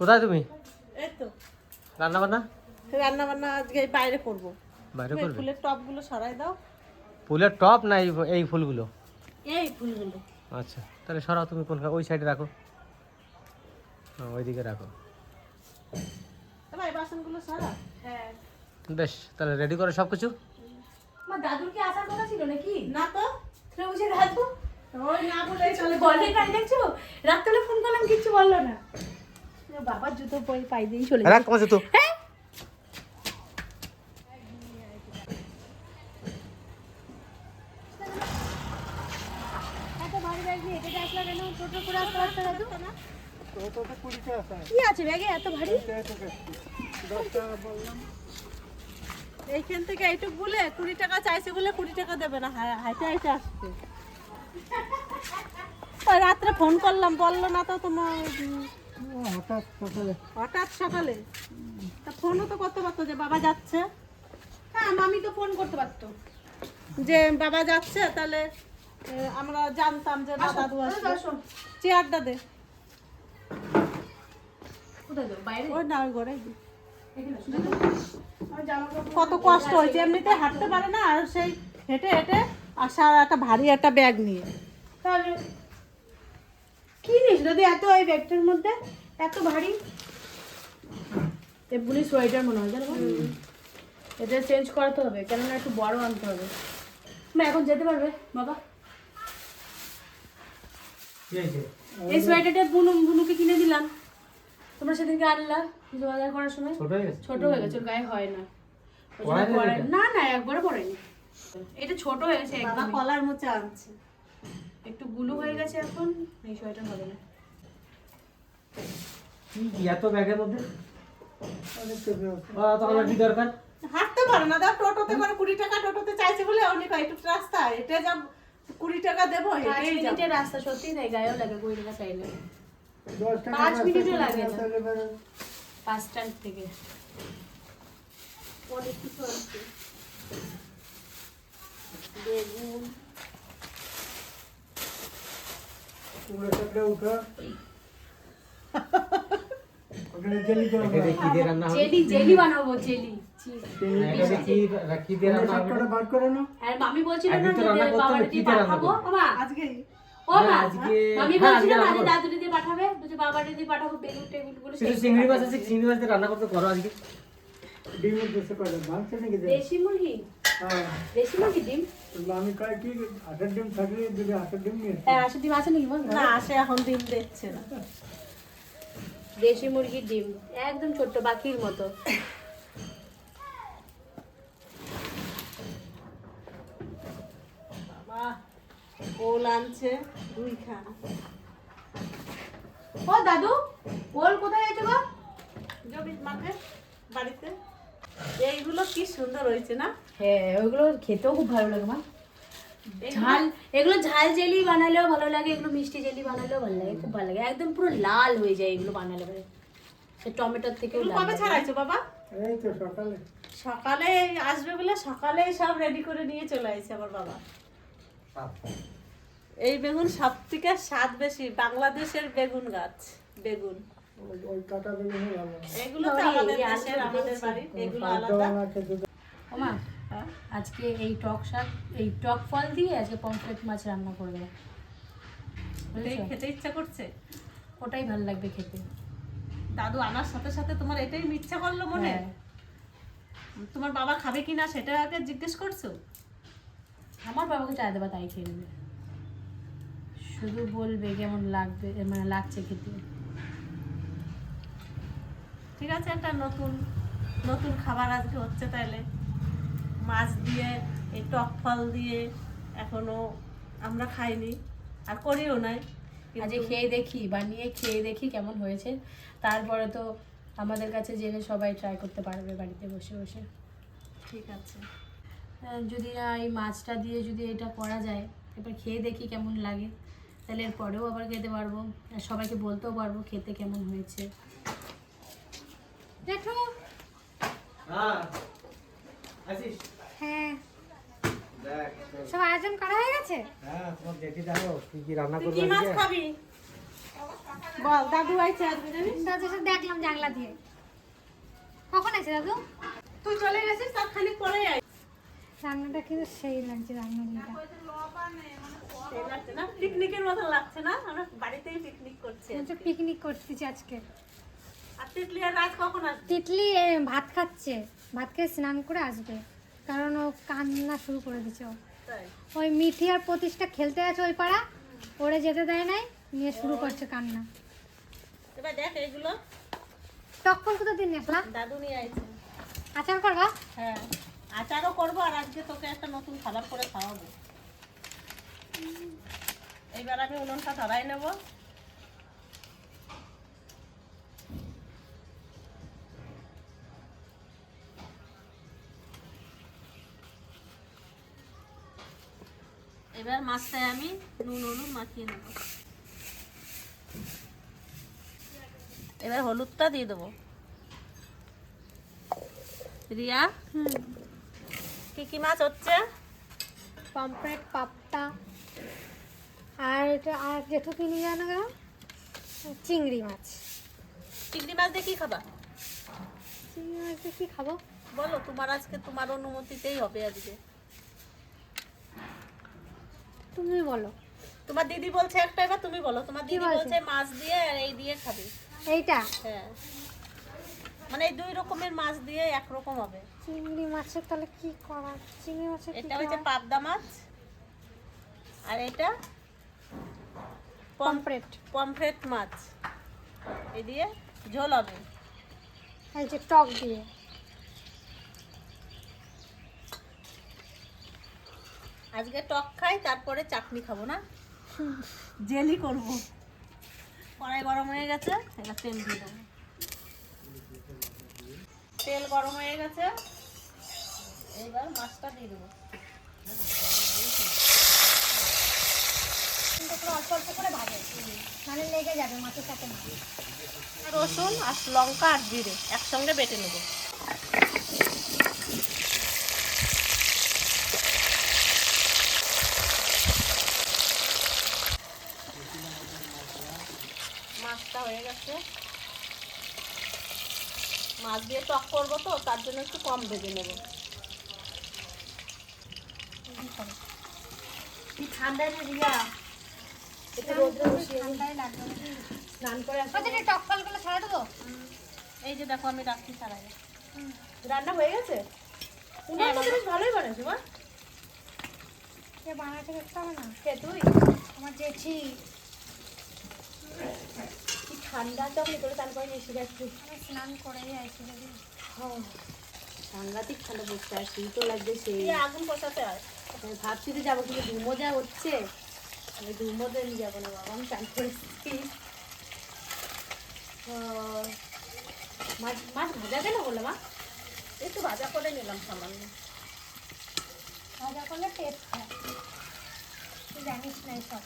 কোথায় তুমি? এই তো রান্না বান্না রান্না বান্না আজকে এই বাইরে করব। বাইরে করবে? ফুলের টপগুলো সরাই দাও। ফুলের টপ না এই এই ফুলগুলো? এই ফুলগুলো। আচ্ছা তাহলে সরাও তুমি কোন ওই সাইডে রাখো। হ্যাঁ, ওইদিকে রাখো। এই বাসনগুলো সরা হ্যাঁ। বেশ তাহলে রেডি করো সব কিছু আমার দাদুর কি আসার কথা ছিল নাকি? না তো। তাহলে বুঝে দাদু। ওই না বলে চলে। বলে দেখছ? রাত্রে ফোন করলাম কিচ্ছু বলল না। বাবার জুতো পরে পাই দিয়েই চলে রাখ তোমার কি আছে ব্যাগে এত ভারী? এইখান থেকে এইটুক বলে কুড়ি টাকা চাইছে বলে কুড়ি টাকা দেবে না হা- হাইটে ওই রাত্রে ফোন করলাম বলল না তো তোমার উম, হঠাৎ সকালে? তা ফোনও তো করতে পারতো যে বাবা যাচ্ছে। হ্যাঁ মামি তো ফোন করতে পারতো। যে বাবা যাচ্ছে তাহলে আমরা জানতাম যে দাদু আসবে। চেয়ারটা দে। না ওই ঘরে কত কষ্ট হয়েছে। এমনিতে হাঁটতে পারে না আর সেই হেঁটে হেঁটে আসার একটা ভারী একটা ব্যাগ নিয়ে। তাহলে কি নিস দাদি এত এই ব্যাগটার মধ্যে? এত ভারী? এগুলি সোয়েটার মনে হয় জানো এটা চেঞ্জ করাতে হবে কেননা একটু বড় আনতে হবে। মা এখন যেতে পারবে? বাবা। এই সোয়েটারটা বুনু বুনুকে কিনে দিলাম। তোমরা সেদিনকে আনলা পুজো বাজার করার সময়। ছোট হয়ে গেছে? ছোট হয়ে গেছে গায়ে হয় না। না? না না একবারে পড়েনি এটা ছোট হয়ে গেছে একদম কলার মোচা আনছে। একটু গুলো হয়ে গেছে এখন এই সোয়েটার হবে না। কি ব্যাগের মধ্যে? তাহলে কি দরকার? হাঁটতে পারে না দাও টোটোতে করে কুড়ি টাকা টোটোতে চাইছে বলে অনেক একটু রাস্তা হেঁটে যাব কুড়ি টাকা দেবো পাঁচ হেঁটেই রাস্তা সত্যি তাই গায়েও লাগে কুড়ি টাকা চাইলে। পাঁচ মিনিটও লাগে না। বাস স্ট্যান্ড থেকে। অনেক কিছু আছে। বেগুন আজকে- হ্যাঁ, বলছিল আজকে না রান্না যে করব। দাদু দিদি পাঠাবে বাবা পাঠাবো বেগুন টেগুনগুলো চিংড়ি মাছ আছে চিংড়ি মাছ রান্না করতে করো আজকে। দেশি মুরগি। দেশি মুরগি ডিম? আমি কয় কি হাটের ডিম থাকলে যদি হাটের ডিম নিয়ে হ্যাঁ আসে ডিম আছে নাকি বল? না আসে এখন দিন দেখছে না। দেশি মুরগির ডিম একদম ছোট্ট পাখির মতো। ওল আনছে দুই খানা ও দাদু ওর কোথায় আছে গো? জমির মাঠে? বাড়িতে? এইগুলো কি সুন্দর হয়েছে না? হ্যাঁ ওইগুলো খেতেও খুব ভালো লাগে মা। ঝাল এগুলো ঝাল জেলি বানালেও ভালো লাগে এগুলো মিষ্টি জেলি বানালেও ভালো লাগে খুব ভালো লাগে। একদম পুরো লাল হয়ে যায় এগুলো বানালে পরে। সে টমেটোর লাল কবে ছাড়াইছো বাবা? এই তো সকালে। সকালে আসবে বলে সকালে সব রেডি করে নিয়ে চলে আসছে আমার বাবা। এই বেগুন সব থেকে স্বাদ বেশি বাংলাদেশের বেগুন গাছ বেগুন। ওই কাটা বেগুনই ভালো এগুলো তো আমাদের দেশের আমাদের এগুলো আলাদা। না। ওমা? আজকে এই টক শাক এই টক ফল দিয়ে আজকে পমফ্রেট মাছ রান্না করবে খেতে ইচ্ছা করছে? ওটাই ভালো লাগবে খেতে। দাদু আনার সাথে সাথে তোমার এটাই ইচ্ছা করল মনে? হ্যাঁ। তোমার বাবা খাবে কিনা সেটা আগে জিজ্ঞেস করছ? আমার বাবাকে চা দেবা তাই খেয়ে নেবে। শুধু বলবে কেমন লাগবে মানে লাগছে খেতে। ঠিক আছে একটা নতুন নতুন খাবার আজকে হচ্ছে তাহলে মাছ দিয়ে এই টক ফল দিয়ে এখনও আমরা খাইনি আর করিও নাই আজকে খেয়ে দেখি বানিয়ে খেয়ে দেখি কেমন হয়েছে। তারপরে তো আমাদের কাছে জেনে সবাই ট্রাই করতে পারবে বাড়িতে বসে বসে। ঠিক আছে। যদি এই মাছটা দিয়ে যদি এটা করা যায় এবার খেয়ে দেখি কেমন লাগে। তাহলে এর পরেও আবার খেতে পারব সবাইকে বলতেও পারব খেতে কেমন হয়েছে। দেখো হ্যাঁ। আসিস? হ্যাঁ। সব আয়োজন করা হয়ে গেছে? হ্যাঁ তোমার দেখি যাব কি কি রান্না তুই কি মাছ খাবি? বল দাদু আইছে আজকে জানিস দাদু এসে দেখলাম জানলা দিয়ে। কখন আছে দাদু? তুই চলে গেছিস তার খানিক পরেই আই রান্নাটা কিন্তু সেই লাগছে রান্নাটা সেই লাগছে না? পিকনিকের মতো লাগছে না? আমরা বাড়িতেই পিকনিক করছি পিকনিক করতেছি আজকে। তিতলি ভাত খাচ্ছে। ভাত খেয়ে স্নান করে আসবে। কারণ ও কান্না শুরু করে দিচ্ছে ওই মিঠি আর প্রতিষ্ঠা খেলতে আছে ওই পাড়া। ওরে যেতে দেয় নাই নিয়ে শুরু করছে কান্না। এবার দেখ এগুলো। টক ফল কোথা দিন আসলাম দাদু নিয়ে আইছে। আচার করবা হ্যাঁ আচারও করব আর আজকে তোকে একটা নতুন খাবার করে খাওয়াবো। এইবার আমি উনুনটা ধরাই নেব। এবার মাছটায় আমি নুন হলুদ মাখিয়ে নেব। এবার হলুদটা দিয়ে দেবো। রিয়া? কি কি মাছ হচ্ছে? পমফ্রেট পাপটা আর এটা আর জেঠু কিনে জানো কেন চিংড়ি মাছ। চিংড়ি মাছ দিয়ে কি খাবা? চিংড়ি মাছ দিয়ে কি খাব? বলো তোমার আজকে তোমার অনুমতিতেই হবে আজকে। তুমি বলো। তোমার দিদি বলছে একটা এবার তুমি বলো। তোমার দিদি বলছে? মাছ দিয়ে আর এই দিয়ে খাবে। এইটা? হ্যাঁ। মানে এই দুই রকমের মাছ দিয়ে একরকম হবে। চিংড়ি মাছের তাহলে কি করা? চিংড়ি মাছের এটা হচ্ছে পাবদা মাছ। আর এটা পমফ্রেট। পমফ্রেট মাছ। এই দিয়ে ঝোল হবে। এই যে টক দিয়ে। আজকে টক খাই তারপরে চাটনি খাব না? জেলি করব। কড়াই গরম হয়ে গেছে এবার তেল দিয়ে দেবো। তেল গরম হয়ে গেছে এইবার মাছটা দিয়ে দেবো। অল্প অল্প করে ভাজে নাহলে লেগে যাবে মাছের সাথে রসুন আর লঙ্কা আর জিরে একসঙ্গে বেটে নেব। হয়ে গেছে মাছ দিয়ে টক করব তো তার জন্য একটু কম ভেজে নেব। কি ঠান্ডা রিয়া একটু রোদ্রে বসিয়ে দিই। ঠান্ডাই লাগবে স্নান করে আসি। ওই টক ফলগুলো ছাড়া দেবো? এই যে দেখো আমি রাখছি ছাড়াই রান্না হয়ে গেছে? উনার মধ্যে বেশ ভালোই বানাইছো মা। কে বানাতে না? কে তুই? আমার জেঠি। ঠান্ডা চকলি করে তারপরে এসে যাচ্ছি স্নান করেই আইছি যদি সাংঘাতিক ঠান্ডা পড়ছে আর শীত তো লাগবে সেই আগুন পোষাতে হয়। ভাবছি তো যাব কিন্তু ধুমো যা হচ্ছে। আমি ধুমোতে নিয়ে যাব না বাবা আমি চান করে এসেছি। তো, মাছ মাছ ভাজা কেন বলল মা? একটু ভাজা করে নিলাম সামান্য। ভাজা করলে টেস্ট হয়। তুই জানিস না সব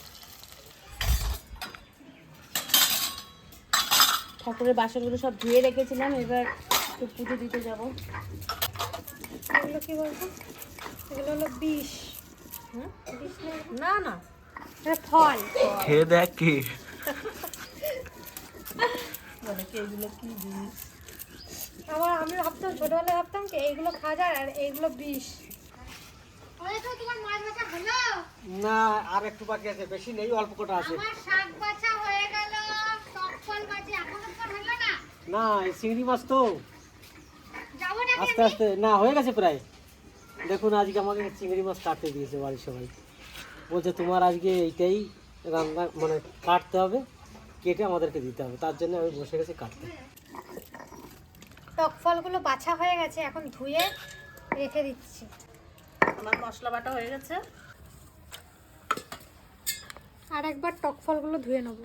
ঠাকুরের বাসনগুলো সব ধুয়ে রেখেছিলাম এবার একটু পুজো দিতে যাব। এগুলো কি বলতো? এগুলো হলো বিষ। হুম? বিষ না? না ফল। খেয়ে দেখ কি। বলে কি এগুলো কি জিনিস? আবার আমি ভাবতাম ছোটবেলায় ভাবতাম কি এইগুলো আর এইগুলো বিষ। না আর একটু বাকি আছে বেশি নেই অল্প কটা আছে। আমার শাক বাছা না চিংড়ি মাছ তো আস্তে আস্তে না হয়ে গেছে প্রায়। দেখুন আজকে আমাকে চিংড়ি মাছ কাটতে দিয়েছে বাড়ির সবাই। বলছে তোমার আজকে এইটাই রান্না মানে কাটতে হবে কেটে আমাদেরকে দিতে হবে। তার জন্য আমি বসে গেছি কাটতে। টক ফলগুলো বাছা হয়ে গেছে এখন ধুয়ে রেখে দিচ্ছি। আমার মশলা বাটা হয়ে গেছে। আর একবার টক ফলগুলো ধুয়ে নেব।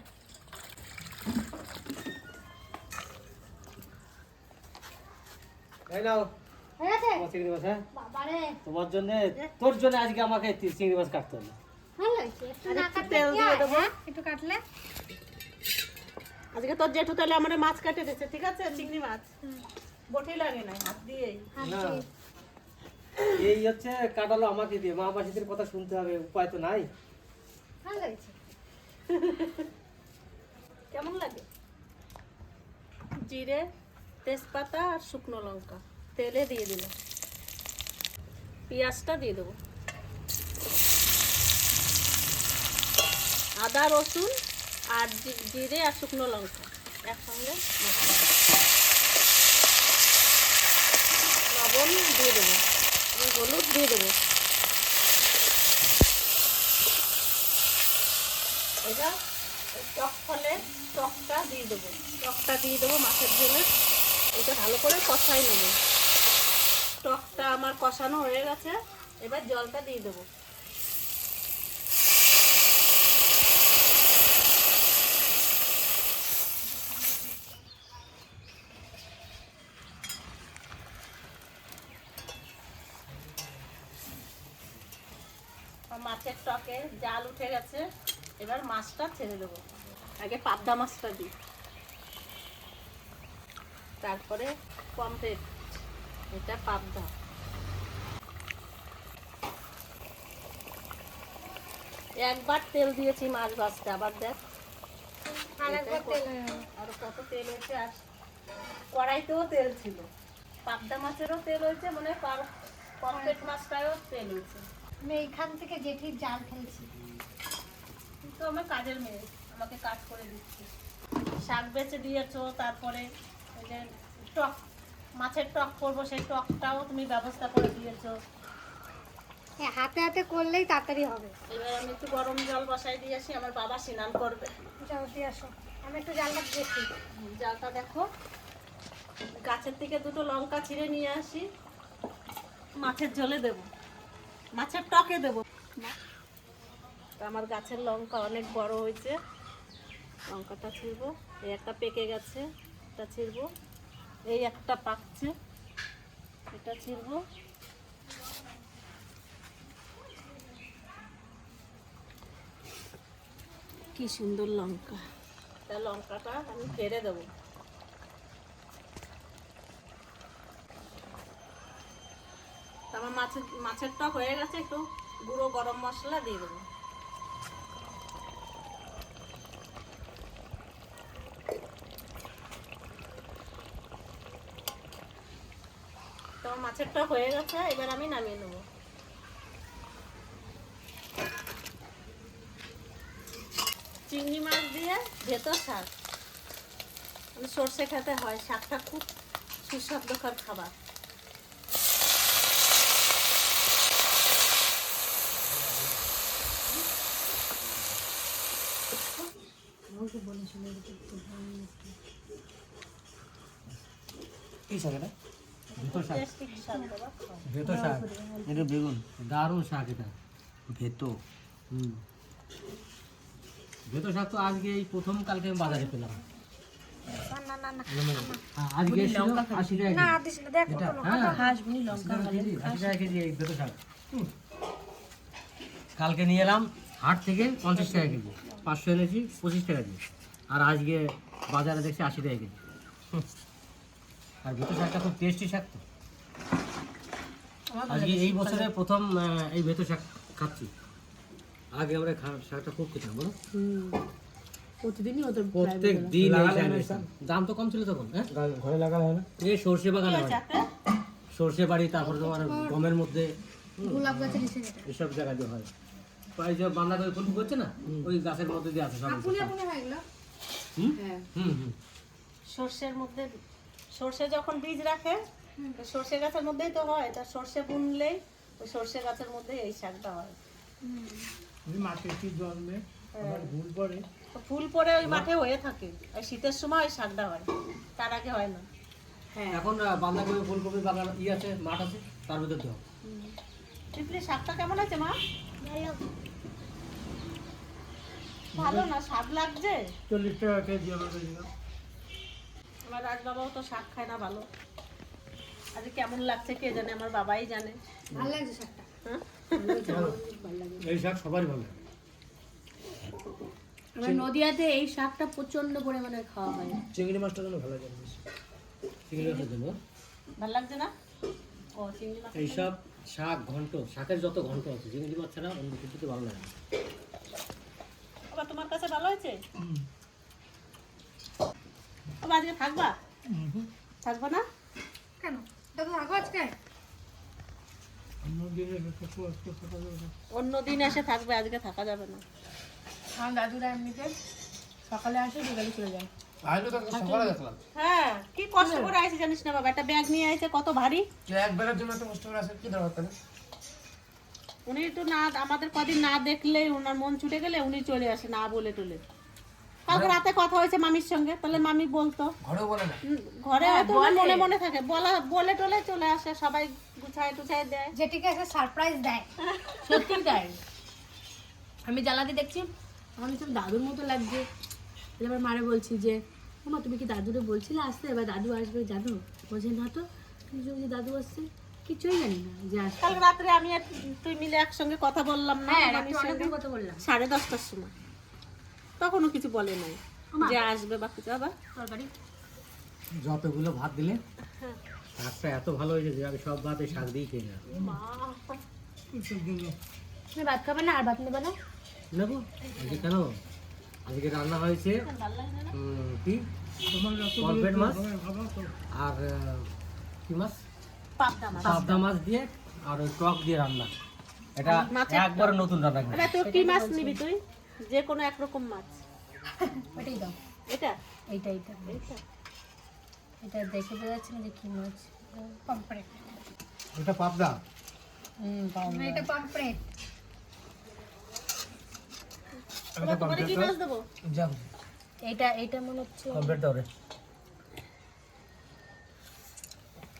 এই নাও। তোমার চিংড়ি মাছ হ্যাঁ? তোমার জন্য তোর জন্য আজকে আমাকে চিংড়ি মাছ কাটতে একটু কাটলে হয়, দেবো। একটু কাটলে? আজকে তোর জেঠু তাহলে আমার মাছ কাটে দিচ্ছে ঠিক আছে? চিংড়ি মাছ। বটি লাগে না হাত দিয়েই। হাত না। দিয়ে। এই হচ্ছে কাটালো আমাকে দিয়ে। মা মাসিদের কথা শুনতে হবে উপায় তো নাই। ভালো কেমন লাগে? জিরে। তেজপাতা আর শুকনো লঙ্কা। তেলে দিয়ে দিল পেঁয়াজটা দিয়ে দেবো। আদা, রসুন আর জিরে আর শুকনো লঙ্কা একসঙ্গে লবণ দিয়ে দেবো। হলুদ দিয়ে দেবো। এবার টক ফলে টকটা দিয়ে দেবো। টকটা দিয়ে দেবো মাছের ঝোলে এটা ভালো করে কষাই নেব। টকটা আমার কষানো হয়ে গেছে। এবার জলটা দিয়ে দেবো। মাছের টকে জাল উঠে গেছে। এবার মাছটা ছেড়ে দেবো। আগে পাবদা মাছটা দিই। তারপরে পমফ্রেট এটা পাবদা। একবার তেল দিয়েছি মাছ ভাজতে আবার দেখ। আর একবার তেল। গেল। আরও কত তেল হয়েছে আর কড়াইতেও তেল ছিল। পাবদা মাছেরও তেল হয়েছে মানে পমফ্রেট মাছটারও তেল হয়েছে। আমি এইখান থেকে জেঠির জাল ফেলছি। কিন্তু আমার কাজের মেয়ে আমাকে কাজ করে দিচ্ছে। শাক বেচে দিয়েছ তারপরে যে টক মাছের টক করব সেই টকটাও তুমি ব্যবস্থা করে দিয়েছ। হ্যাঁ হাতে হাতে করলেই তাড়াতাড়ি হবে। এবার আমি একটু গরম জল বসাই দিয়ে আসি আমার বাবা স্নান করবে। যাও দিয়ে আসো। আমি একটু জালটা দেখি জালটা দেখো। গাছের থেকে দুটো লঙ্কা ছিঁড়ে নিয়ে আসি। মাছের ঝোলে দেব। মাছের টকে দেব। তা আমার গাছের লঙ্কা অনেক বড় হয়েছে। লঙ্কাটা ছিঁড়বো। এই একটা পেকে গেছে। এটা ছিঁড়বো। এই একটা পাকছে। এটা ছিঁড়বো। কি সুন্দর লঙ্কা। তা লঙ্কাটা আমি ফেলে দেবো। তা আমার মাছের মাছের টক হয়ে গেছে একটু গুঁড়ো গরম মশলা দিয়ে দেবো। তো আমার মাছের টক হয়ে গেছে, এবার আমি নামিয়ে নেব। চিংড়ি মাছ দিয়ে ভেতর শাক মানে সর্ষে খেতে হয় শাকটা খুব সুস্বাদুকর খাবার। কি শাক ভেতর শাক। টেস্টি শাক। এটা বেগুন। দারুণ শাক এটা। ভেতো হুম। ভেতর শাক তো আজকে এই প্রথম কালকে আমি বাজারে পেলাম। না না না আজকে আশি টাকা হ্যাঁ। আশি টাকা কেজি আশি টাকা কেজি এই ভেতর শাক। কালকে নিয়ে এলাম হাট থেকে পঞ্চাশ টাকা কেজি। পাঁচশো এনেছি পঁচিশ টাকা কেজি। আর আজকে বাজারে দেখছি আশি টাকা কেজি। হুম। আর ভেতর শাকটা খুব টেস্টি শাক তো। আজকে এই বছরে প্রথম এই ভেতর শাক খাচ্ছি। আগে আমরা শাকটা খুব খেতাম বলো। প্রতিদিনই হতো প্রত্যেক দিন। দাম তো কম ছিল তখন হ্যাঁ? ঘরে লাগানো হয় না? এই সর্ষে বাগান সর্ষে বাড়ি তারপর তোমার গমের মধ্যে গোলাপ গাছের এসব জায়গা দিয়ে হয়। প্রায় যে বান্ধাকপি ফুলকপি করছে না? ওই গাছের মধ্যে দিয়ে আছে সব হুম? হ্যাঁ। হুম হুম। সর্ষের মধ্যে সর্ষে যখন বীজ রাখে তো সর্ষে গাছের মধ্যেই তো হয় তা সর্ষে বুনলেই ওই সর্ষে গাছের মধ্যে এই শাকটা হয়। তো ফুল পরে ওই মাঠে হয়ে থাকে আর শীতের সময় ওই শাকটা হয় তার আগে হয় না। হ্যাঁ। এখন বাঁধাকপি ফুলকপি বাগান ই আছে মাঠ আছে তার ভিতর দেওয়া। পিপলি শাকটা কেমন আছে মা? ভালো। না? স্বাদ লাগছে? চল্লিশ টাকা কেজি আমার আমার রাজবাবাও তো শাক খায় না ভালো। আজ কেমন লাগছে কে জানে আমার বাবাই জানে। ভালো লাগছে শাকটা? হ্যাঁ? এই শাক সবারই ভালো লাগে। আমরা নদিয়াতে এই শাকটা প্রচণ্ড পরিমাণে খাওয়া হয়। চিংড়ি মাছটা যেন ভালো লাগে চিংড়ি মাছের জন্য। ভালো লাগছে না? ও চিংড়ি মাছ এইসব শাক ঘন্ট শাকের যত ঘন্ট আছে চিংড়ি মাছ ছাড়া অন্য কিছুতে ভালো লাগে না। বাবা তোমার কাছে ভালো হয়েছে? তবে আজকে থাকবা? থাকবা না? কেন? দাদু থাকো আজকে অন্য দিন এসে থাকবে আজকে থাকা যাবে না। আমার দাদুরা এমনিতে সকালে আসে বিকালে চলে যায়। তো হ্যাঁ কি কষ্ট করে আইছে জানিস না বাবা একটা ব্যাগ নিয়ে আইছে কত ভারী। এক বেলার জন্য এত কষ্ট করে আসে কি দরকার তাহলে? উনি একটু না আমাদের কদিন না দেখলে ওনার মন ছুটে গেলে উনি চলে আসে না বলে টলে। কালকে রাতে কথা হয়েছে মামির সঙ্গে তাহলে মামি বলতো। ঘরেও বলে না? ঘরে হয়তো মনে মনে থাকে বলা বলে টলে চলে আসে সবাই গুছায় টুছায় দেয়। যেটিকে এসে সারপ্রাইজ দেয়। সত্যি তাই। আমি জ্বালাতে দেখছি আমার ভীষণ দাদুর মতো লাগছে। এবার মারে বলছি যে মা তুমি কি দাদুরে বলছিলে আসতে? এবার দাদু আসবে জানো? বলছে না তো। তুমি যে দাদু আসছে? কিছুই জানি না যে আসবে। কালকে রাত্রে আমি আর তুই মিলে একসঙ্গে কথা বললাম না হ্যাঁ মামির সঙ্গে। কথা বললাম। সাড়ে দশটার সময়। তখনও কিছু বলে নাই। যে আসবে বা কিছু। আবার? তরকারি। যতগুলো ভাত দিলে শাকটা এত ভালো হয়েছে যে আমি সব ভাতে শাক দিয়ে খেয়ে তুমি ভাত খাবে না আর ভাত নেবে না? নেব। আজকে কেন? আজকে রান্না হয়েছে কি? মাছ আর কি মাছ? পাবদা মাছ। দিয়ে আর ওই টক দিয়ে রান্না। এটা একবার নতুন রান্না। করি এবার কি মাছ নিবি তুই? যে কোনো একরকম মাছ। ওটাই দাও। এটা? এইটা এইটা। এটা এটা দেখে বোঝা যাচ্ছে না যে কি মাছ। পম্পড়েট এটা পাবদা? হুম এটা পম্পড়েট তোমার কি মাছ দেবো? যা এইটা এইটা মনে হচ্ছে কমপ্লিট দাও রে।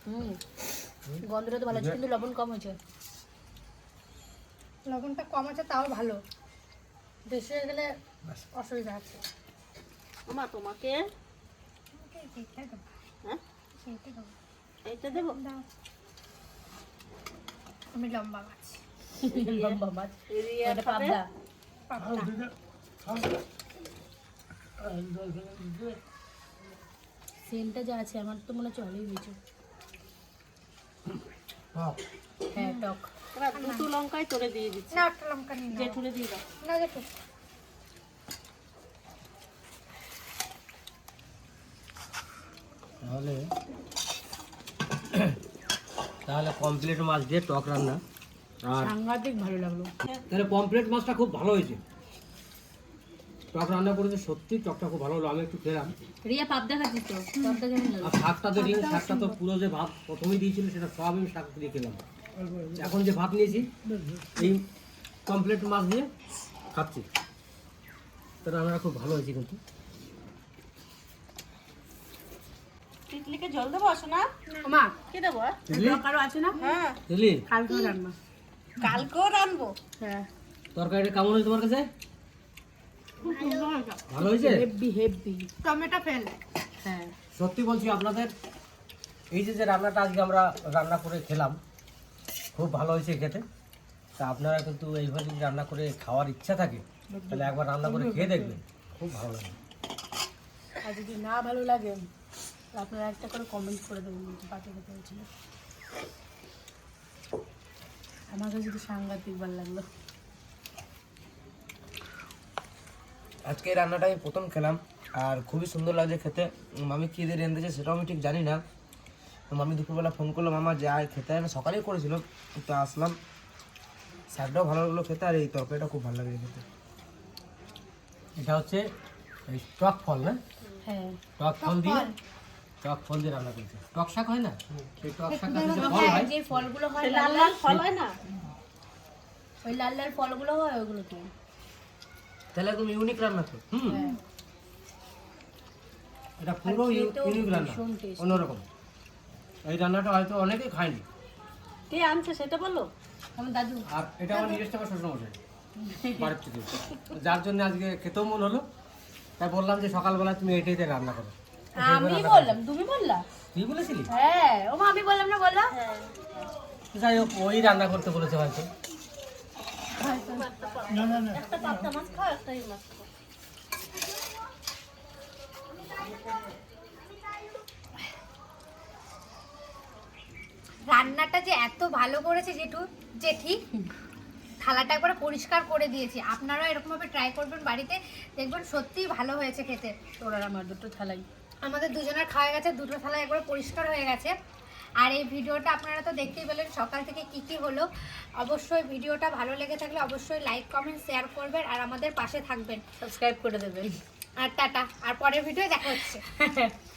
হুম গন্ধটা তো ভালো আছে কিন্তু লবণ কম হয়েছে। লবণটা কম আছে তাও ভালো। বেশি হয়ে গেলে অসুবিধা আছে। তোমাকে। হ্যাঁ। এইটা দেবো? আমি লম্বা মাছ। লম্বা মাছ। এটা পাবদা। পাবদা। সেন্টটা যা আছে আমার তো মনে হচ্ছে হ্যাঁ হ্যাঁ টক। এবার দুটো লঙ্কাই তোরে দিয়ে দিচ্ছি। না একটা লঙ্কা নিয়ে নাও। জেঠুরে দিয়ে দাও। না দেখো। তাহলে তাহলে কমপ্লিট মাছ দিয়ে টক রান্না। আর সাংঘাতিক ভালো লাগল। তাহলে পমপ্লেট মাছটা খুব ভালো হয়েছে। টক রান্না করেছে সত্যি টকটা খুব ভালো হলো। আমি একটু খেলাম। রিয়া পাবদা তো? পাবদা কেমন লাগল? আর শাকটা তো শাকটা তো পুরো যে ভাত প্রথমেই দিয়েছিল সেটা সব আমি শাক দিয়ে খেলাম। এখন যে ভাত নিয়েছি এই কমপ্লিট মাছ দিয়ে খাচ্ছি। তো রান্নাটা খুব ভালো হয়েছে কিন্তু। তিতলিকে জল দেবো শোনা মা কি দেবো? আর? বুঝলি টক আরও আছে না? হ্যাঁ। রান্না। কালকেও রানবো। হ্যাঁ। তরকারিটা কেমন হয়েছে তোমার কাছে? ভালো হয়েছে? Heavy heavy. Tomato fail. হ্যাঁ। সত্যি বলছি আপনাদের এই যে যে রান্নাটা আজকে আমরা রান্না করে খেলাম খুব ভালো হয়েছে খেতে। তা আপনারা কিন্তু এইভাবে যদি রান্না করে খাওয়ার ইচ্ছা থাকে তাহলে একবার রান্না করে খেয়ে দেখবেন। খুব ভালো লাগে। আর যদি না ভালো লাগে আপনারা একটা করে কমেন্ট করে দেবেন পাতে খেতে হয়েছিল। আমার কাছে তো সাংঘাতিক ভালো লাগল। আজকে এই রান্নাটা আমি প্রথম খেলাম আর খুবই সুন্দর লাগছে খেতে। মামি কী দিয়ে রেঁধেছে সেটাও আমি ঠিক জানি না। তো মামি দুপুরবেলা ফোন করল মামা যা খেতে আমি সকালেই করেছিল তো আসলাম। শাকটাও ভালো লাগল খেতে আর এই তরকারিটা খুব ভালো লাগে খেতে। এটা হচ্ছে এই টক ফল না? হ্যাঁ। টক ফল দিয়ে টক ফল দিয়ে রান্না করছে। টক শাক হয় না? সেই টক শাকটা যে ফল হ্যাঁ হয়। যে ফলগুলো হয় লাল লাল ফল হয় না? ওই লাল লাল ফলগুলো হয় ওগুলো তো তাহলে একদম ইউনিক রান্না তো। হুম। হ্যাঁ। এটা পুরো ইউনিক রান্না। অন্যরকম। এই রান্নাটা হয়তো অনেকেই খায়নি। কে আনছে সেটা বলো? আমার দাদু। আর এটা আমার নিজস্ব আমার শ্বশুর মশাই বাড়ির থেকে। যার জন্য আজকে খেতেও মন হলো। তাই বললাম যে সকালবেলা তুমি এটাই দিয়ে রান্না করো। আমি বললাম তুমি বললা? তুই বলেছিলি? হ্যাঁ ও মা আমি বললাম না বললা? যাই হোক ওই রান্না করতে বলেছে হয়তো। একটা পাবদা মাছ খাও একটা মাছ খাও। রান্নাটা যে এত ভালো করেছে জেঠু জেঠি থালাটা একবার পরিষ্কার করে দিয়েছি। আপনারাও এরকমভাবে ট্রাই করবেন বাড়িতে দেখবেন সত্যিই ভালো হয়েছে খেতে। তোর আমার দুটো থালাই। আমাদের দুজনের খাওয়া গেছে দুটো থালা একবার পরিষ্কার হয়ে গেছে। আর এই ভিডিওটা আপনারা তো দেখতেই পেলেন সকাল থেকে কি কি হলো। অবশ্যই ভিডিওটা ভালো লেগে থাকলে অবশ্যই লাইক কমেন্ট শেয়ার করবেন আর আমাদের পাশে থাকবেন। সাবস্ক্রাইব করে দেবেন। আর টাটা আর পরের ভিডিও দেখা হচ্ছে।